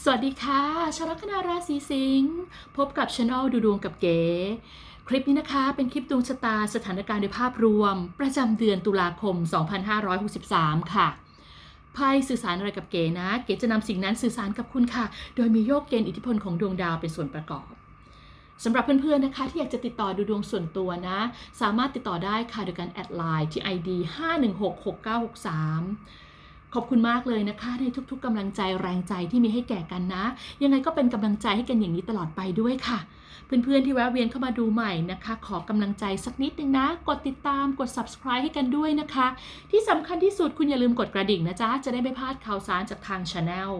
สวัสดีค่ะชาวลัคนาราศีสิงห์พบกับช anel ดูดวงกับเก๋ คลิปนี้นะคะ เป็นคลิปดวงชะตาสถานการณ์ในภาพรวม ประจำเดือนตุลาคม 2563 ค่ะไพ่สื่อสารอะไรกับเก๋นะ เก๋จะนำสิ่งนั้นสื่อสารกับคุณค่ะ โดยมีโยกเกณฑ์อิทธิพลของดวงดาวเป็นส่วนประกอบสำหรับเพื่อนๆนะคะ ที่อยากจะติดต่อดูดวงส่วนตัวนะ สามารถติดต่อได้ค่ะโดยการแอดไลน์ที่ ID 5166963 ขอบคุณมากเลยนะคะ ในทุกๆกำลังใจแรงใจที่มีให้แก่กันนะ ยังไงก็เป็นกำลังใจให้กันอย่างนี้ตลอดไปด้วยค่ะ เพื่อนๆที่แวะเวียนเข้ามาดูใหม่นะคะ ขอกำลังใจสักนิดนึงนะ กดติดตามกด subscribe ให้กันด้วยนะคะ ที่สำคัญที่สุดคุณอย่าลืมกดกระดิ่งนะจ๊ะจะได้ไม่พลาดข่าวสารจากทาง Channel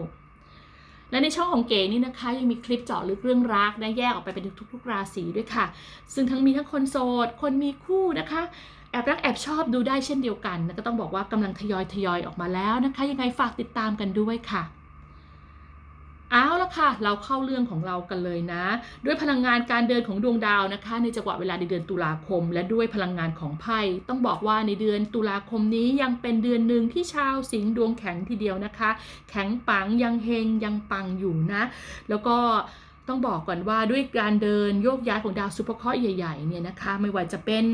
และในช่องของเก๋นี่นะคะยังมีคลิปเจาะลึกเรื่องรักนะแยกออกไปเป็นทุกๆราศีด้วยค่ะ ซึ่งทั้งมีทั้งคนโสด คนมีคู่นะคะ แอบรักแอบชอบดูได้เช่นเดียวกันนะก็ต้องบอกว่ากำลังทยอยทยอยออกมาแล้วนะคะ ยังไงฝากติดตามกันด้วยค่ะเอาละค่ะ เราเข้าเรื่องของเรากันเลยนะ ด้วยพลังงานการเดินของดวงดาวนะคะ ในจังหวะเวลาในเดือนตุลาคม และด้วยพลังงานของไพ่ต้องบอกว่าในเดือนตุลาคมนี้ยังเป็นเดือนหนึ่งที่ชาวสิงห์ดวงแข็งทีเดียวนะคะ แข็งปังยังเฮงยังปังอยู่นะ แล้วก็ ต้องบอกก่อนว่าด้วยการเดินโยกย้ายของดาวซุปเปอร์เคราะห์ใหญ่ๆเนี่ยนะคะ ไม่ว่าจะเป็น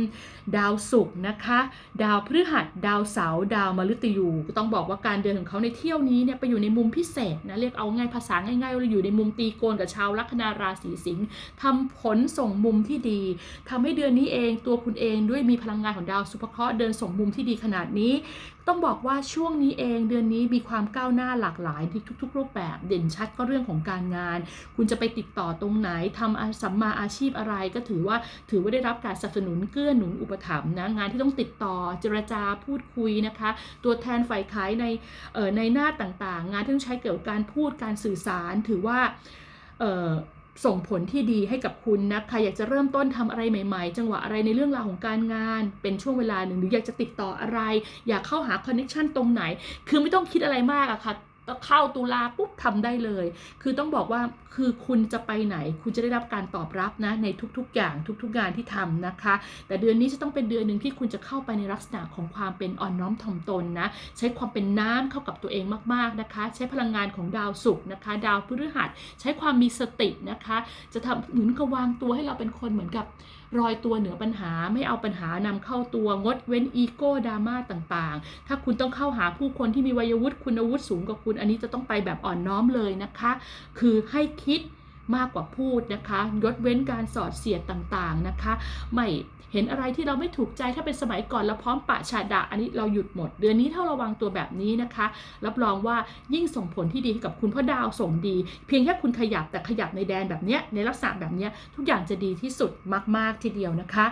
ดาวศุกร์นะคะ ดาวพฤหัส ดาวเสาร์ดาวมฤตยูก็ต้องบอกว่าการเดินของเขาในเที่ยวนี้เนี่ยไปอยู่ในมุมพิเศษนะเรียกเอาง่ายภาษาง่ายๆว่าอยู่ในมุมตีโกนกับชาวลัคนาราศีสิงห์ทำผลส่งมุมที่ดีทำให้เดือนนี้เองตัวคุณเองด้วยมีพลังงานของดาวซุปเปอร์เคราะห์เดินส่งมุมที่ดีขนาดนี้ ต้องบอกว่าช่วงนี้เองเดือนนี้มีความก้าวหน้าหลากหลายที่ทุก ๆ รูปแบบเด่นชัดก็เรื่องของการงาน คุณจะไปติดต่อตรงไหนทำอาสัมมาอาชีพอะไร ก็ถือว่าถือว่าได้รับการสนับสนุนเกื้อหนุนอุปถัมภ์นะงานที่ต้องติดต่อเจรจาพูดคุยนะคะ ตัวแทนฝ่ายขายในในหน้าต่างๆ งานที่ต้องใช้เกี่ยวกับการพูดการสื่อสารถือว่าเส่งผลที่ดีให้กับคุณนะคะอยากจะเริ่มต้นทำอะไรใหม่ๆ จังหวะอะไรในเรื่องราวของการงาน เป็นช่วงเวลาหนึ่งหรืออยากจะติดต่ออะไร อยากเข้าหาคอนเน็ชันตรงไหน คือไม่ต้องคิดอะไรมากอะค่ะ เข้าตุลาปุ๊บทำได้เลย คือต้องบอกว่าคือคุณจะไปไหน คุณจะได้รับการตอบรับนะในทุกๆอย่างทุกๆงานที่ทำนะคะ แต่เดือนนี้จะต้องเป็นเดือนหนึ่งที่คุณจะเข้าไปในลักษณะของความเป็นอ่อนน้อมถ่อมตนนะ ใช้ความเป็นน้ำเข้ากับตัวเองมากๆนะคะ ใช้พลังงานของดาวศุกร์นะคะ ดาวพฤหัส ใช้ความมีสตินะคะ จะทำเหมือนกับวางตัวให้เราเป็นคนเหมือนกับ รอยตัวเหนือปัญหาไม่เอาปัญหานำเข้าตัวงดเว้นอีโก้ดราม่าต่างๆ ถ้าคุณต้องเข้าหาผู้คนที่มีวัยวุฒิคุณวุฒิสูงกว่าคุณ อันนี้จะต้องไปแบบอ่อนน้อมเลยนะคะ คือให้คิด มากกว่าพูดนะคะยดเว้นการสอดเสียดต่างๆนะคะไม่เห็นอะไรที่เราไม่ถูกใจถ้าเป็นสมัยก่อนเราพร้อมปะชาดะอันนี้เราหยุดหมด เดือนนี้ถ้าระวังตัวแบบนี้นะคะ รับรองว่ายิ่งส่งผลที่ดีกับคุณเพราะดาวส่งดี เพียงแค่คุณขยับแต่ขยับในแดนแบบเนี้ยในลักษณะแบบเนี้ยทุกอย่างจะดีที่สุดมาก ๆ ทีเดียวนะคะ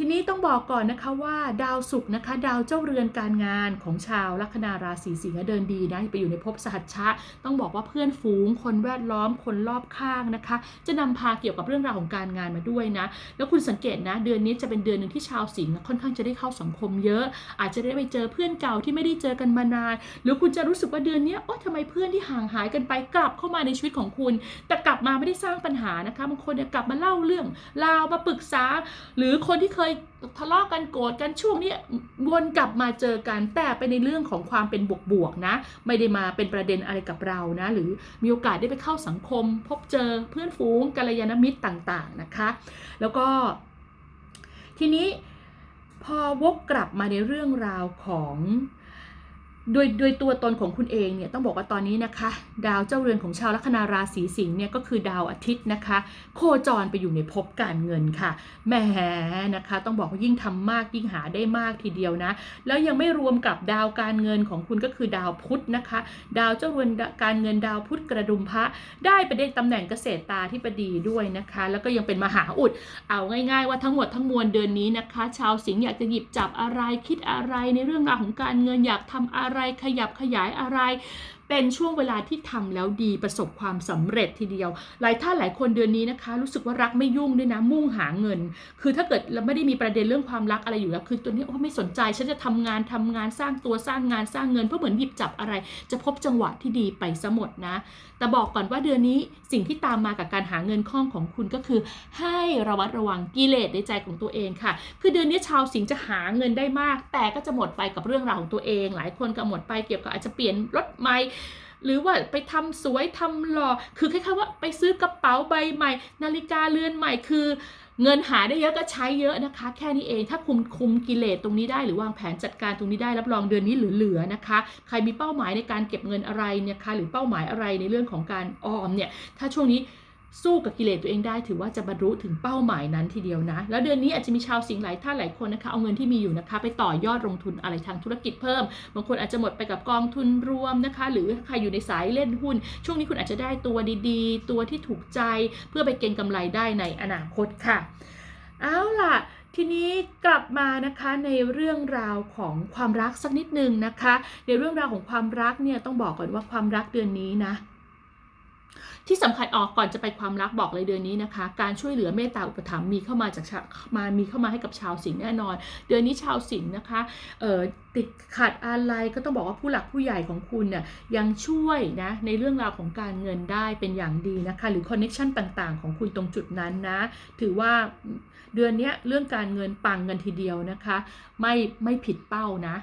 ทีนี้ต้องบอกก่อนนะคะว่าดาวศุกร์นะคะ ดาวเจ้าเรือนการงานของชาวลัคนาราศีสิงห์เดินดีนะไปอยู่ในภพสหัชชะ ต้องบอกว่าเพื่อนฝูง คนแวดล้อมคนรอบข้างนะคะ จะนำพาเกี่ยวกับเรื่องราวของการงานมาด้วยนะ แล้วคุณสังเกตนะ เดือนนี้จะเป็นเดือนหนึ่งที่ชาวสิงห์ค่อนข้างจะได้เข้าสังคมเยอะ อาจจะได้ไปเจอเพื่อนเก่าที่ไม่ได้เจอกันมานาน หรือคุณจะรู้สึกว่าเดือนนี้โอ๊ยทำไมเพื่อนที่ห่างหายกันไปกลับเข้ามาในชีวิตของคุณ แต่กลับมาไม่ได้สร้างปัญหานะคะบางคนเนี่ยกลับมาเล่าเรื่องราวมาปรึกษา หรือคนที่เคยทะเลาะกันโกรธกันช่วงนี้วนกลับมาเจอกันแต่ไปในเรื่องของความเป็นบวกๆนะ ไม่ได้มาเป็นประเด็นอะไรกับเรานะ หรือมีโอกาสได้ไปเข้าสังคม พบเจอเพื่อนฝูงกัลยาณมิตรต่างๆนะคะ แล้วก็ ทีนี้พอวกกลับมาในเรื่องราวของ โดยโดยตัวตนของคุณเองเนี่ยต้องบอกว่าตอนนี้นะคะ ดาวเจ้าเรือนของชาวลัคนาราศีสิงห์เนี่ยก็คือดาวอาทิตย์นะคะ โคจรไปอยู่ในภพการเงินค่ะแหมนะคะ ต้องบอกว่ายิ่งทำมากยิ่งหาได้มากทีเดียวนะ แล้วยังไม่รวมกับดาวการเงินของคุณก็คือดาวพุธนะคะ ดาวเจ้าเรือนการเงินดาวพุธกระดุมพระ ได้ไปได้ตำแหน่งเกษตรตาที่ปดีด้วยนะคะ แล้วก็ยังเป็นมหาอุด เอาง่าย ๆ ว่าทั้งหมดทั้งมวลเดือนนี้นะคะ ชาวสิงห์อยากจะหยิบจับอะไรคิดอะไรในเรื่องราวของการเงินอยากทำอะไรขยับขยายอะไร เป็นช่วงเวลาที่ทำแล้วดีประสบความสำเร็จทีเดียว หลายท่านหลายคนเดือนนี้นะคะ รู้สึกว่ารักไม่ยุ่งด้วยนะมุ่งหาเงิน คือถ้าเกิดเราไม่ได้มีประเด็นเรื่องความรักอะไรอยู่แล้วคือตัวนี้โอ้ไม่สนใจฉันจะทำงานทำงานสร้างตัวสร้างงานสร้างเงินเพื่อเหมือนหยิบจับอะไร จะพบจังหวะที่ดีไปซะหมดนะ แต่บอกก่อนว่าเดือนนี้สิ่งที่ตามมากับการหาเงินข้องของคุณก็คือ ให้ระมัดระวังกิเลสในใจของตัวเองค่ะ คือเดือนนี้ชาวสิงห์จะหาเงินได้มาก แต่ก็จะหมดไปกับเรื่องราวของตัวเอง หลายคนก็หมดไปเกี่ยวกับอาจจะเปลี่ยนรถใหม่ หรือว่าไปทำสวยทำหล่อคือคล้ายๆว่าไปซื้อกระเป๋าใบใหม่ นาฬิกาเรือนใหม่คือ เงินหาได้เยอะก็ใช้เยอะนะคะ แค่นี้เองถ้าคุมคุมกิเลสตรงนี้ได้หรือวางแผนจัดการตรงนี้ได้รับรองเดือนนี้เหลือๆนะคะ ใครมีเป้าหมายในการเก็บเงินอะไรเนี่ยคะหรือเป้าหมายอะไรในเรื่องของการออมเนี่ยถ้าช่วงนี้ สู้กับกิเลสตัวเองได้ถือว่าจะบรรลุถึงเป้าหมายนั้นทีเดียวนะ แล้วเดือนนี้อาจจะมีชาวสิงห์หลายท่านหลายคนนะคะเอาเงินที่มีอยู่นะคะ ไปต่อยอดลงทุนอะไรทางธุรกิจเพิ่มบางคนอาจจะหมดไปกับกองทุนรวมนะคะ หรือใครอยู่ในสายเล่นหุ้น ช่วงนี้คุณอาจจะได้ตัวดีๆ ตัวที่ถูกใจเพื่อไปเก็งกำไรได้ในอนาคตค่ะเอาล่ะทีนี้กลับมานะคะในเรื่องราวของความรักสักนิดนึงนะคะ ในเรื่องราวของความรักเนี่ยต้องบอกก่อนว่าความรักเดือนนี้นะ ที่สำคัญออกก่อนจะไปความรักบอกเลยเดือนนี้นะคะ การช่วยเหลือเมตตาอุปถัมภ์มีเข้ามาจากมามีเข้ามาให้กับชาวสิงห์แน่นอน เดือนนี้ชาวสิงห์นะคะเอ่อติดขัดอะไรก็ต้องบอกว่าผู้หลักผู้ใหญ่ของคุณเนี่ยยังช่วยนะในเรื่องราวของการเงินได้เป็นอย่างดีนะคะ หรือคอนเน็ชันต่างๆ ของคุณตรงจุดนั้นนะถือว่าเดือนนี้เรื่องการเงินปังกันทีเดียวนะคะ ไม่ไม่ผิดเป้านะ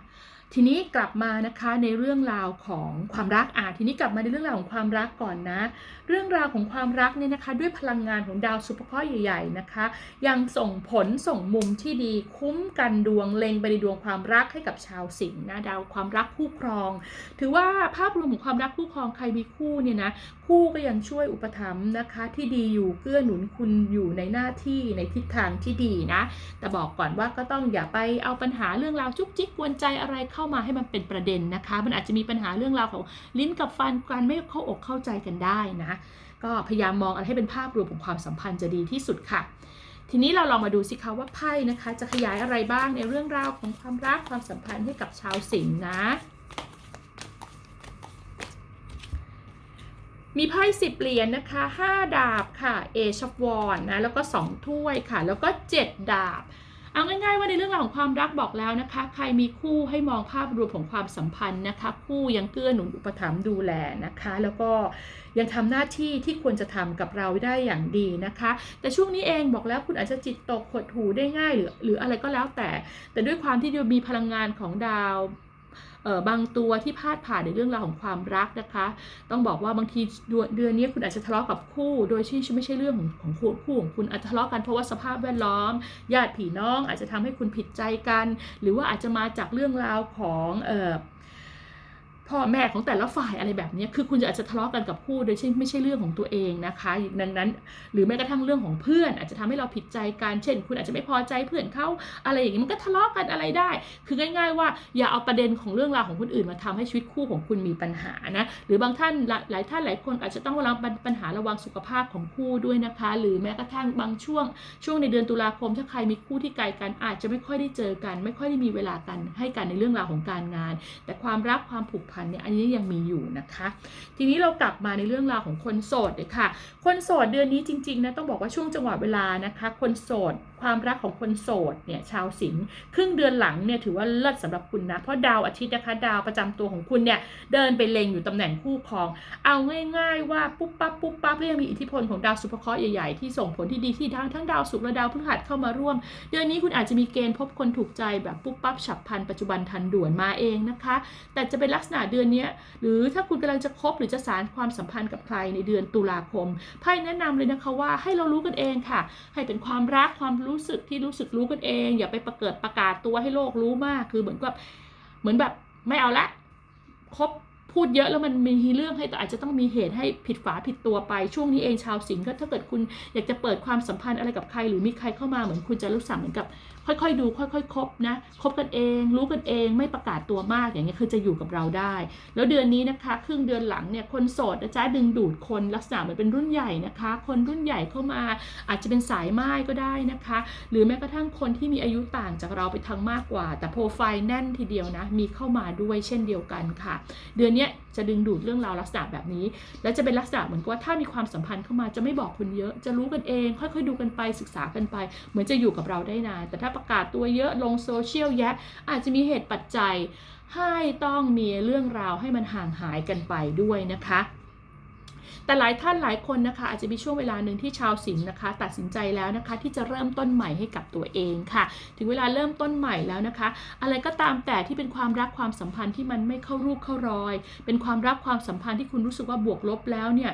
ทีนี้กลับมานะคะในเรื่องราวของความรักอะทีนี้กลับมาในเรื่องราวของความรักก่อนนะเรื่องราวของความรักเนี่ยนะคะ ด้วยพลังงานของดาวสุภเคราะห์ใหญ่ๆนะคะ ยังส่งผลส่งมุมที่ดีคุ้มกันดวงเล็งไปในดวงความรักให้กับชาวสิงห์นะดาวความรักคู่ครอง ถือว่าภาพรวมของความรักคู่ครองใครมีคู่เนี่ยนะคู่ก็ยังช่วยอุปถัมภ์นะคะ ที่ดีอยู่เกื้อหนุนคุณอยู่ในหน้าที่ในทิศทางที่ดีนะ แต่บอกก่อนว่าก็ต้องอย่าไปเอาปัญหาเรื่องราวจุกจิกกวนใจอะไรเข้ามาให้มันเป็นประเด็นนะคะ มันอาจจะมีปัญหาเรื่องราวของลิ้นกับฟันกันไม่เข้าอกเข้าใจกันได้นะ ก็พยายามมองอะไรให้เป็นภาพรวมของความสัมพันธ์จะดีที่สุดค่ะ ทีนี้เราลองมาดูสิคะว่าไพ่นะคะ จะขยายอะไรบ้างในเรื่องราวของความรักความสัมพันธ์ให้กับชาวสิงห์นะ มีไพ่สิบเหรียญนะคะ5ดาบค่ะเอชอวอนนะแล้วก็2ถ้วยค่ะ แล้วก็7ดาบ เอาง่ายๆว่าในเรื่องราวของความรักบอกแล้วนะคะ ใครมีคู่ให้มองภาพรวมของความสัมพันธ์นะคะ คู่ยังเกื้อหนุนอุปถัมภ์ดูแลนะคะ แล้วก็ยังทำหน้าที่ที่ควรจะทำกับเราได้อย่างดีนะคะ แต่ช่วงนี้เองบอกแล้วคุณอาจจะจิตตกหดหูได้ง่ายหรือหรืออะไรก็แล้วแต่ แต่ด้วยความที่มีพลังงานของดาว บางตัวที่พาดผ่านในเรื่องราวของความรักนะคะ ต้องบอกว่าบางทีเดือนนี้คุณอาจจะทะเลาะกับคู่ โดยที่ไม่ใช่เรื่องของคู่คู่ของคุณอาจจะทะเลาะกันเพราะว่าสภาพแวดล้อม ญาติพี่น้องอาจจะทำให้คุณผิดใจกัน หรือว่าอาจจะมาจากเรื่องราวของเอ่อ พ่อแม่ของแต่ละฝ่ายอะไรแบบนี้คือคุณจะอาจจะทะเลาะกันกับคู่โดยที่ไม่ใช่เรื่องของตัวเองนะคะ ดังนั้น หรือแม้กระทั่งเรื่องของเพื่อน อาจจะทำให้เราผิดใจกัน เช่น คุณอาจจะไม่พอใจเพื่อนเขาอะไรอย่างนี้มันก็ทะเลาะกันอะไรได้ คือง่าย ๆ ว่าอย่าเอาประเด็นของเรื่องราวของคนอื่นมาทำให้ชีวิตคู่ของคุณมีปัญหานะ หรือบางท่านหลายหลายท่านหลายคนอาจจะต้องระวังปัญหาระวังสุขภาพของคู่ด้วยนะคะ หรือแม้กระทั่งบางช่วง ช่วงในเดือนตุลาคม ถ้าใครมีคู่ที่ไกลกันอาจจะไม่ค่อยได้เจอกัน ไม่ค่อยได้มีเวลากันให้กันในเรื่องราวของการงาน แต่ความรักความผูกพันเนี่ยอันนี้ยังมีอยู่นะคะ ทีนี้เรากลับมาในเรื่องราวของคนโสดเลยค่ะ คนโสดเดือนนี้จริงๆนะต้องบอกว่าช่วงจังหวะเวลานะคะ คนโสดความรักของคนโสดเนี่ยชาวสิงห์ครึ่งเดือนหลังเนี่ยถือว่าเลิศสำหรับคุณนะ เพราะดาวอาทิตย์นะคะดาวประจำตัวของคุณเนี่ยเดินไปเล็งอยู่ตำแหน่งคู่ครอง เอาง่าย ๆ ว่าปุ๊บปั๊บปุ๊บปั๊บแล้วยังมีอิทธิพลของดาวสุภเคราะห์ใหญ่ๆที่ส่งผลที่ดีที่ทั้งทั้งดาวศุกร์และดาวพฤหัสเข้ามาร่วม เดือนนี้คุณอาจจะมีเกณฑ์พบคนถูกใจแบบปุ๊บปั๊บฉับพลันปัจจุบันทันด่วนมาเองนะคะ แต่จะเป็นลักษณะเดือนนี้หรือถ้าคุณกำลังจะคบหรือจะสารความสัมพันธ์กับใครในเดือนตุลาคมไพ่แนะนำเลยนะคะว่าให้เรารู้กันเองค่ะ ให้เป็นความรักความรูู้้สึกที่รู้สึกรู้กันเอง อย่าไปประเกิดประกาศตัวให้โลกรู้มาก คือเหมือนกับเหมือนแบบไม่เอาละคบ พูดเยอะแล้วมันมีเรื่องให้แต่อาจจะต้องมีเหตุให้ผิดฝาผิดตัวไป ช่วงนี้เองชาวสิงห์ก็ถ้าเกิดคุณอยากจะเปิดความสัมพันธ์อะไรกับใคร หรือมีใครเข้ามาเหมือนคุณจะรู้สึกเหมือนกับ ค่อยๆ ดู ค่อย ๆ คบนะคบกันเอง รู้กันเองไม่ประกาศตัวมากอย่างเงี้ยคือจะอยู่กับเราได้ แล้วเดือนนี้นะคะ ครึ่งเดือนหลังเนี่ยคนโสดนะจ๊ะดึงดูดคนลักษณะเหมือนเป็นรุ่นใหญ่นะคะ คนรุ่นใหญ่เข้ามา อาจจะเป็นสายไม้ก็ได้นะคะ หรือแม้กระทั่งคนที่มีอายุต่างจากเราไปทางมากกว่า แต่โปรไฟล์แน่นทีเดียวนะมีเข้ามาด้วยเช่นเดียวกันค่ะ เดือนเนี้ยจะดึงดูดเรื่องราวลักษณะแบบนี้ แล้วจะเป็นลักษณะเหมือนกับว่าถ้ามีความสัมพันธ์เข้ามาจะไม่บอกคนเยอะ จะรู้กันเอง ค่อยๆดูกันไปศึกษากันไป เหมือนจะอยู่กับเราได้นาน แต่ถ้าประกาศตัวเยอะลงโซเชียลแยะอาจจะมีเหตุปัจจัยให้ต้องมีเรื่องราวให้มันห่างหายกันไปด้วยนะคะ แต่หลายท่านหลายคนนะคะ อาจจะมีช่วงเวลาหนึ่งที่ชาวสิงห์นะคะ ตัดสินใจแล้วนะคะ ที่จะเริ่มต้นใหม่ให้กับตัวเองค่ะ ถึงเวลาเริ่มต้นใหม่แล้วนะคะ อะไรก็ตามแต่ที่เป็นความรักความสัมพันธ์ที่มันไม่เข้ารูปเข้ารอย เป็นความรักความสัมพันธ์ที่คุณรู้สึกว่าบวกลบแล้วเนี่ย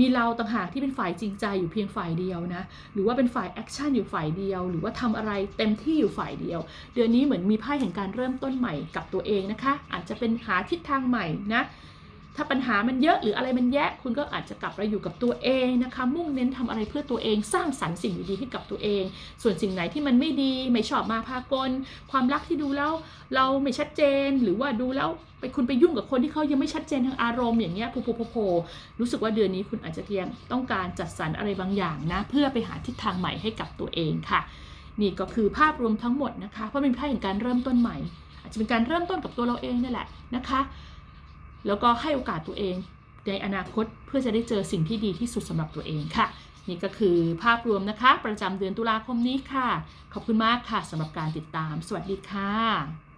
มีเราต่างหากที่เป็นฝ่ายจริงใจอยู่เพียงฝ่ายเดียวนะ หรือว่าเป็นฝ่ายแอคชั่นอยู่ฝ่ายเดียว หรือว่าทำอะไรเต็มที่อยู่ฝ่ายเดียว เดือนนี้เหมือนมีไพ่แห่งการเริ่มต้นใหม่กับตัวเองนะคะ อาจจะเป็นหาทิศทางใหม่นะ ถ้าปัญหามันเยอะหรืออะไรมันแยะ คุณก็อาจจะกลับมาอยู่กับตัวเองนะคะ มุ่งเน้นทำอะไรเพื่อตัวเอง สร้างสรรค์สิ่งดีๆให้กับตัวเอง ส่วนสิ่งไหนที่มันไม่ดีไม่ชอบมาพากล ความรักที่ดูแล้วเราไม่ชัดเจน หรือว่าดูแล้วไปคุณไปยุ่งกับคนที่เขายังไม่ชัดเจนทางอารมณ์อย่างเงี้ยโผล่โผลรู้สึกว่าเดือนนี้คุณอาจจะเพียงต้องการจัดสรรอะไรบางอย่างนะ เพื่อไปหาทิศทางใหม่ให้กับตัวเองค่ะ นี่ก็คือภาพรวมทั้งหมดนะคะ เพราะเป็นไพ่แห่งการเริ่มต้นใหม่ อาจจะเป็นการเริ่มต้นกับตัวเราเองนี่แหละนะคะ แล้วก็ให้โอกาสตัวเองในอนาคตเพื่อจะได้เจอสิ่งที่ดีที่สุดสำหรับตัวเองค่ะ นี่ก็คือภาพรวมนะคะ ประจำเดือนตุลาคมนี้ค่ะ ขอบคุณมากค่ะสำหรับการติดตาม สวัสดีค่ะ